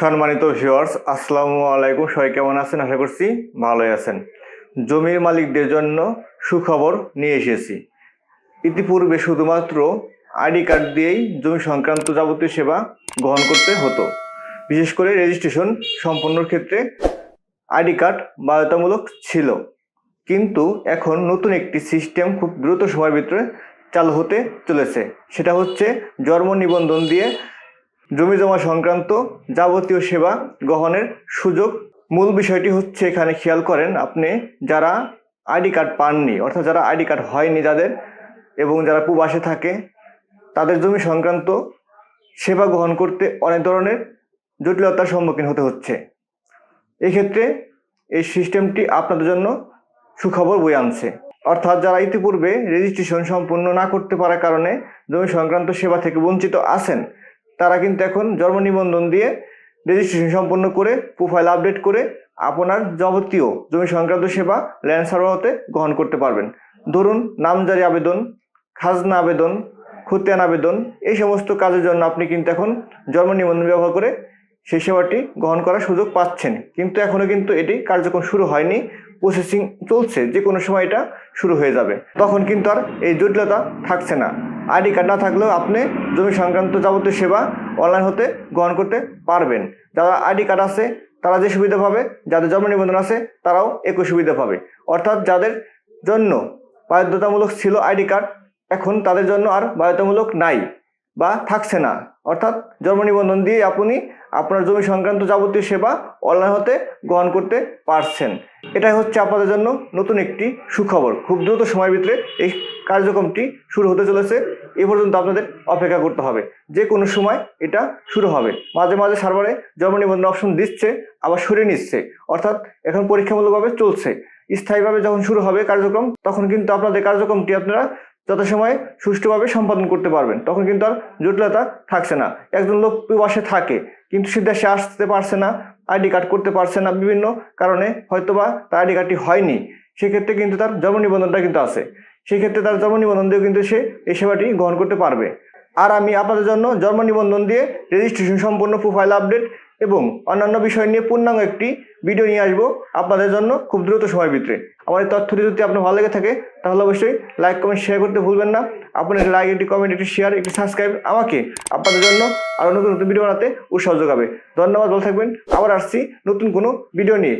সম্মানিত ভিউয়ার্স আসসালামু আলাইকুম। সবাই কেমন আছেন? আশা করছি ভালোই আছেন। জমির মালিকদের জন্য সুখবর নিয়ে এসেছি। ইতিপূর্বে শুধুমাত্র আইডি কার্ড দিয়েই জমি সংক্রান্ত যাবতীয় সেবা গ্রহণ করতে হতো। বিশেষ করে রেজিস্ট্রেশন সম্পন্নর ক্ষেত্রে আইডি কার্ড বাধ্যতামূলক ছিল। কিন্তু এখন নতুন একটি সিস্টেম খুব দ্রুত সময়ের ভিতরে চালু হতে চলেছে। সেটা হচ্ছে জন্ম নিবন্ধন দিয়ে জমি জমা সংক্রান্ত যাবতীয় সেবা গ্রহণের সুযোগ। মূল বিষয়টি হচ্ছে এখানে খেয়াল করেন আপনি যারা আইডি কার্ড পাননি, অর্থাৎ যারা আইডি কার্ড হয়নি যাদের এবং যারা প্রবাসে থাকে, তাদের জমি সংক্রান্ত সেবা গ্রহণ করতে অনেক ধরনের জটিলতার সম্মুখীন হতে হচ্ছে। এক্ষেত্রে এই সিস্টেমটি আপনাদের জন্য সুখবর বয়ে আনছে। অর্থাৎ যারা ইতিপূর্বে রেজিস্ট্রেশন সম্পূর্ণ না করতে পারার কারণে জমি সংক্রান্ত সেবা থেকে বঞ্চিত আছেন তারা কিন্তু এখন জন্ম নিবন্ধন দিয়ে রেজিস্ট্রেশন সম্পন্ন করে প্রোফাইল আপডেট করে আপনার যাবতীয় জমি সংক্রান্ত সেবা ল্যান্ড সার্ভারতে গ্রহণ করতে পারবেন। ধরুন, নামজারি আবেদন, খাজনা আবেদন, খতিয়ান আবেদন, এই সমস্ত কাজের জন্য আপনি কিন্তু এখন জন্ম নিবন্ধন ব্যবহার করে সেই সেবাটি গ্রহণ করার সুযোগ পাচ্ছেন। কিন্তু এখনও কিন্তু এটি কার্যক্রম শুরু হয়নি প্রসেসিং চলছে যে কোনো সময় এটা শুরু হয়ে যাবে। তখন কিন্তু আর এই জটিলতা থাকছে না। আইডি কার্ড না থাকলেও আপনি জমি সংক্রান্ত যাবতীয় সেবা অনলাইন হতে গ্রহণ করতে পারবেন। যারা আইডি কার্ড আছে, তারা যে সুবিধা পাবে, যাদের জন্ম নিবন্ধন আছে, তারাও একই সুবিধা পাবে। অর্থাৎ যাদের জন্য বাধ্যতামূলক ছিল আইডি কার্ড, এখন তাদের জন্য আর বাধ্যতামূলক নাই বা থাকছে না। অর্থাৎ জন্ম নিবন্ধন দিয়ে আপনি আপনার জমি সংক্রান্ত যাবতীয় সেবা অনলাইন হতে গ্রহণ করতে পারছেন। এটাই হচ্ছে আপনাদের জন্য নতুন একটি সুখবর। খুব দ্রুত সময়ের ভিতরে এই কার্যক্রমটি শুরু হতে চলেছে। এ পর্যন্ত আপনাদের অপেক্ষা করতে হবে। যে কোনো সময় এটা শুরু হবে। মাঝে মাঝে সার্ভারে জন্ম নিবন্ধন অপশন দিচ্ছে, আবার সরিয়ে নিচ্ছে। অর্থাৎ এখন পরীক্ষামূলকভাবে চলছে। স্থায়ীভাবে যখন শুরু হবে কার্যক্রম, তখন কিন্তু আপনাদের কার্যক্রমটি আপনারা যথাসময়ে সুষ্ঠুভাবে সম্পাদন করতে পারবেন। তখন কিন্তু আর জটিলতা থাকছে না। একজন লোক প্রবাসে থাকে। কিন্তু সে দেশে আসতে পারছে না, আইডি কার্ড করতে পারছে না বিভিন্ন কারণে হয়তোবা তার আইডি কার্ডটি হয়নি। সেক্ষেত্রে কিন্তু তার জন্ম নিবন্ধনটা কিন্তু আছে। সেক্ষেত্রে তার জন্ম নিবন্ধন দিয়েও কিন্তু সে এই সেবাটি গ্রহণ করতে পারবে। আর আমি আপনাদের জন্য জন্ম নিবন্ধন দিয়ে রেজিস্ট্রেশন সম্পূর্ণ প্রোফাইল আপডেট এবং অন্যান্য বিষয় নিয়ে পূর্ণাঙ্গ একটি ভিডিও নিয়ে আসব আপনাদের জন্য খুব দ্রুত সময় ভিতরে। আমার এই তথ্যটি যদি আপনার ভালো লেগে থাকে, তাহলে অবশ্যই লাইক কমেন্ট শেয়ার করতে ভুলবেন না। আপনার লাইক একটি কমেন্ট একটি শেয়ার একটি সাবস্ক্রাইব আমাকে আপনাদের জন্য আরও নতুন নতুন ভিডিও বানাতে উৎসাহ যোগাবে। ধন্যবাদ, ভালো থাকবেন। আবার আসছি নতুন কোনো ভিডিও নিয়ে।